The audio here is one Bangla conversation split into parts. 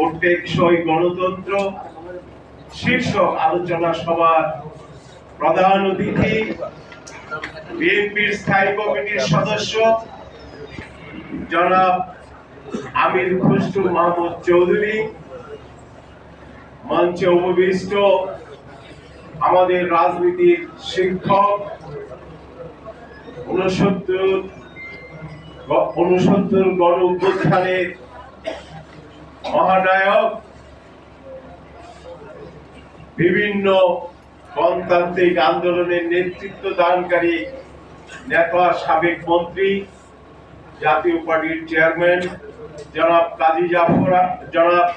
ও টেকসই গণতন্ত্র আলোচনা সভার প্রধান অতিথি, বিএনপির স্থায়ী কমিটির সদস্য, জনাব আমির মাহমুদ চৌধুরী, মঞ্চে উপবিষ্ট আমাদের রাজনীতির শিক্ষক উনসত্তর উনসত্তর গণ মহানায়ক, বিভিন্ন গণতান্ত্রিক আন্দোলনের নেতৃত্ব দানকারী নেতা, সাবেক মন্ত্রী, জাতীয় পার্টির চেয়ারম্যান, জনাব কাজী জাফর জনাব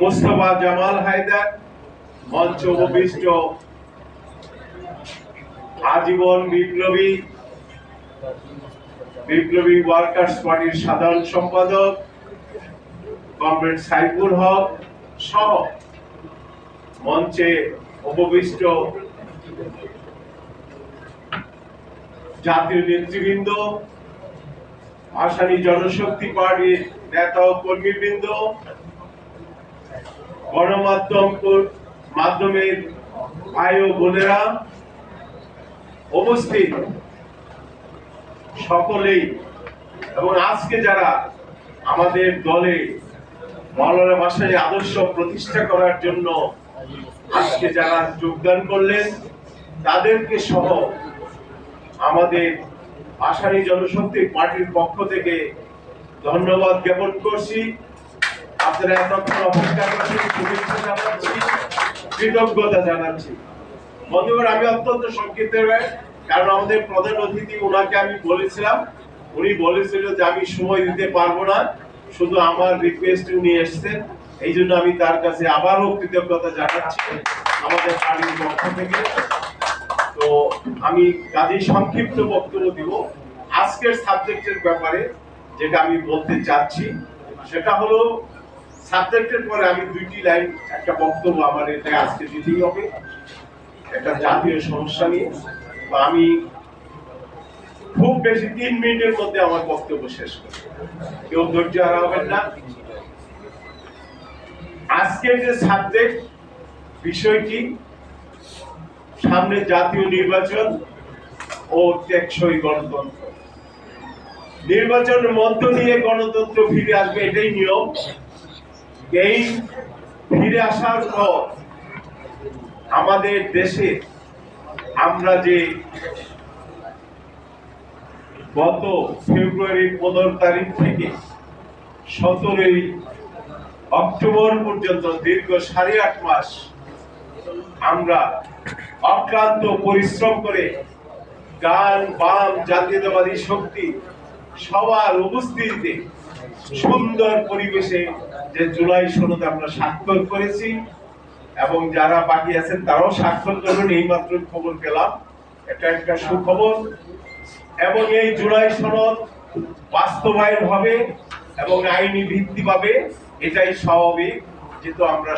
মোস্তফা জামাল হায়দার, মঞ্চ উপবিষ্ট আজীবন বিপ্লবী বিপ্লবী ওয়ার্কার্স পার্টির সাধারণ সম্পাদক কমরেড সাইফুল হক সহ মঞ্চে উপবিষ্ট জাতীয় নেতৃবৃন্দ, আসামি জনশক্তি পার্টির নেতা ও কর্মীবৃন্দ গণমাধ্যম মাধ্যমের ভাই ও বোনেরা উপস্থিত। সকলেই এবং আজকে যারা আমাদের দলে মৌলানা ভাষায় আদর্শ প্রতিষ্ঠা করার জন্য আজকে যারা যোগদান করলেন, তাদেরকে সহ আমাদের আসামি জনশক্তি পার্টির পক্ষ থেকে ধন্যবাদ জ্ঞাপন করছি। আপনারা এতক্ষণ অপেক্ষা করছেন, শুভেচ্ছা জানাচ্ছি, কৃতজ্ঞতা জানাচ্ছি। বন্ধুগণ, আমি অত্যন্ত সংক্ষিপ্ত কারণ আমাদের প্রধান অতিথি ওনাকে আমি বলেছিলাম। উনি বলেছিল যে আমি সময় দিতে পারব না। শুধু আমার রিকোয়েস্ট উনি এসছেন এই জন্য আমি তার কাছে আবারও কৃতজ্ঞতা জানাচ্ছি আমাদের পার্টির পক্ষ থেকে। তো আমি কাজেই সংক্ষিপ্ত বক্তব্য দিব। আজকের সাবজেক্টের ব্যাপারে যেটা আমি বলতে চাচ্ছি, সেটা হলো সাবজেক্টের পরে আমি দুইটি লাইন, একটা বক্তব্য আমার এটা আজকে দিতেই হবে। একটা জাতীয় সমস্যা নিয়ে। তো আমি খুব বেশি তিন মিনিটের মধ্যে আমার বক্তব্য শেষ করব। কেউ ধৈর্য হারাবেন না। আজকের যে সাবজেক্ট বিষয়টি, সামনে জাতীয় নির্বাচন ও টেকসই গণতন্ত্র। নির্বাচন মধ্য দিয়ে গণতন্ত্র ফিরে আসবে, এটাই নিয়ম। এই ফিরে আসার পর আমাদের দেশে আমরা যে গত ফেব্রুয়ারির পনেরো তারিখ থেকে সতেরোই অক্টোবর পর্যন্ত দীর্ঘ সাড়ে আট মাস আমরা অক্লান্ত পরিশ্রম করে গান, বাম, জাতীয়তাবাদী শক্তি সবার উপস্থিতিতে সুন্দর পরিবেশে যে জুলাই সনদ আমরা স্বাক্ষর করেছি এবং যারা বাকি আছেন তারাও স্বাক্ষর করবেন এই মাত্র খবর পেলাম। এটা একটা সুখবর। এবং এই জুলাই সনদ বাস্তবায়ন হবে এবং আইনি ভিত্তি পাবে এটাই স্বাভাবিক যেহেতু আমরা